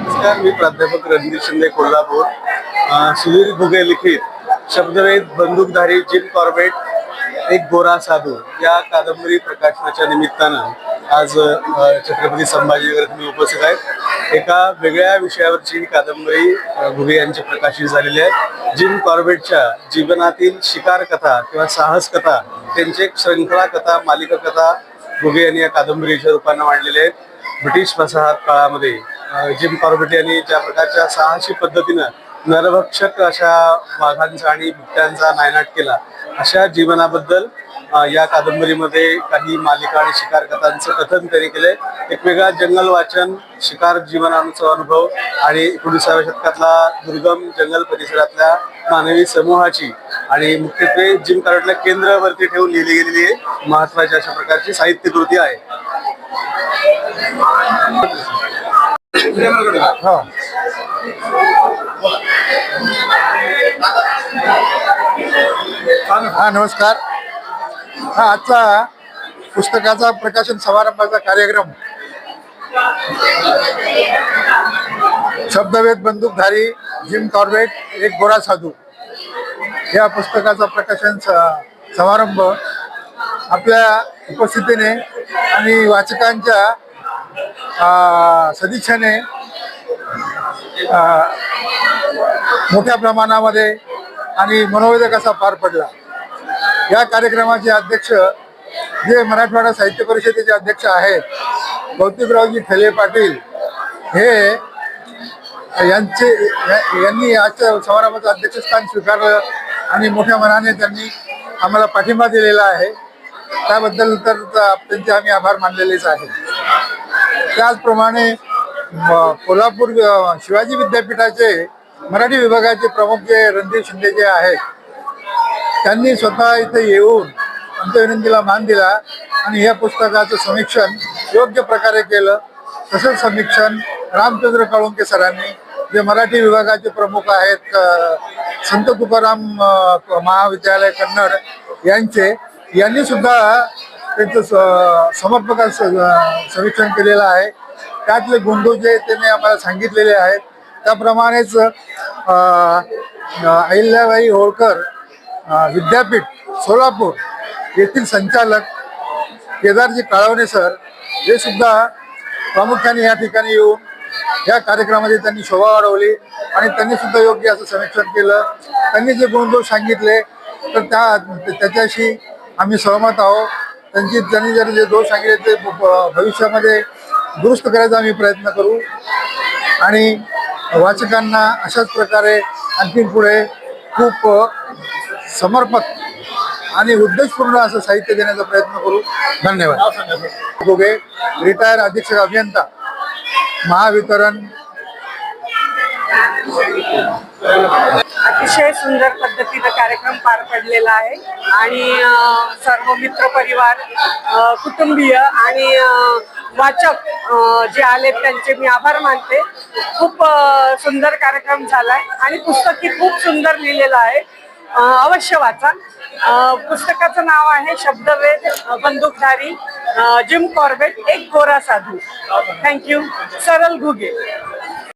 नमस्कार मी प्राध्यापक रणदीप शिंदे कोल्हापूर. सुधीर घुगे लिखित शब्दवेध बंदूकधारी जिम कॉर्बेट एक गोरा साधू या कादंबरी प्रकाशनाच्या निमित्तानं. आज छत्रपती छत्रपती संभाजीनगर तुम्ही उपस्थित आहेत एका वेगळ्या विषयावरची ही कादंबरी घुगे यांची प्रकाशित झालेली आहे. जिम कॉर्बेटच्या जीवनातील शिकार कथा किंवा साहस कथा त्यांची एक श्रृंखला कथा मालिका कथा घुगे यांनी या कादंबरीच्या रूपानं मांडलेले आहेत ब्रिटिश वसाहत काळामध्ये जिम कॉर्बेट यांनी ज्या प्रकारच्या साहसी पद्धतीनं नरभक्षक अशा वाघांचा आणि बिबट्यांचा नायनाट केला अशा जीवनाबद्दल या कादंबरीमध्ये काही मालिका आणि शिकार कथांचं कथन त्यांनी केलंय. एक वेगळा जंगल वाचन शिकार जीवनाचा अनुभव आणि एकोणीसाव्या शतकातला दुर्गम जंगल परिसरातल्या मानवी समूहाची आणि मुख्यत्वे जिम कार्डला केंद्रावरती ठेवून लिहिली गेलेली आहे. महत्वाची अशा प्रकारची साहित्य कृती आहे हा नमस्कार. हा आजचा पुस्तकाचा प्रकाशन समारंभाचा कार्यक्रम. शब्दवेद बंदूकधारी जिम कॉर्बेट एक गोरा साधू. या पुस्तकाचा प्रकाशन समारंभ आपल्या उपस्थितीने आणि वाचकांच्या सदिच्छाने मोठ्या प्रमाणामध्ये आणि मनोवेदक असा पार पडला. या कार्यक्रमाचे अध्यक्ष जे मराठवाडा साहित्य परिषदेचे अध्यक्ष आहेत कौतिकरावजी ठेले पाटील हे यांचे या- यांनी आजच्या समारंभाचं अध्यक्षस्थान स्वीकारलं आणि मोठ्या मनाने त्यांनी आम्हाला पाठिंबा दिलेला आहे. त्याबद्दल तर त्यांचे आम्ही आभार मानलेलेच आहे. त्याचप्रमाणे म- कोल्हापूर शिवाजी विद्यापीठाचे मराठी विभागाचे प्रमुख जे रणधीर शिंदे जे आहेत त्यांनी स्वतः इथे येऊन आमच्या विनंतीला मान दिला आणि या पुस्तकाचं समीक्षण योग्य प्रकारे केलं. तसंच समीक्षण रामचंद्र काळुंके सरांनी जे मराठी विभागाचे प्रमुख आहेत संत तुकाराम महाविद्यालय कन्नड यांचे यांनी सुद्धा त्यांचं स- समर्पक समीक्षण केलेलं आहे. त्यातले गुंडू जे त्यांनी आम्हाला सांगितलेले आहेत त्याप्रमाणेच अहिल्याबाई होळकर विद्यापीठ सोलापूर येथील संचालक केदारजी काळवणे सर हे सुद्धा प्रामुख्याने या ठिकाणी येऊन या कार्यक्रमामध्ये त्यांनी शोभा वाढवली आणि त्यांनी सुद्धा योग्य असं समीक्षण केलं. त्यांनी जे गुणदोष सांगितले तर त्या त्याच्याशी आम्ही सहमत आहोत. त्यांची त्यांनी जर जे दोष सांगितले ते भविष्यामध्ये दुरुस्त करायचा आम्ही प्रयत्न करू. आणि वाचकांना अशाच प्रकारे आणखी पुढे खूप समर्पक आणि उद्देशपूर्ण असं साहित्य देण्याचा प्रयत्न करू. धन्यवाद. गोगे रिटायर अधीक्षक अभियंता महावितरण. अतिशय सुंदर पद्धतीनं कार्यक्रम पार पडलेला आहे. आणि सर्व मित्र परिवार कुटुंबीय आणि वाचक जे आले त्यांचे मी आभार मानते. खूप सुंदर कार्यक्रम झालाय आणि पुस्तक ही खूप सुंदर लिहिलेलं आहे. अवश्य वाचा. पुस्तकाचं नाव आहे शब्दवेद बंदूकधारी जिम कॉर्बेट एक गोरा साधू. थँक्यू सरल घुगे.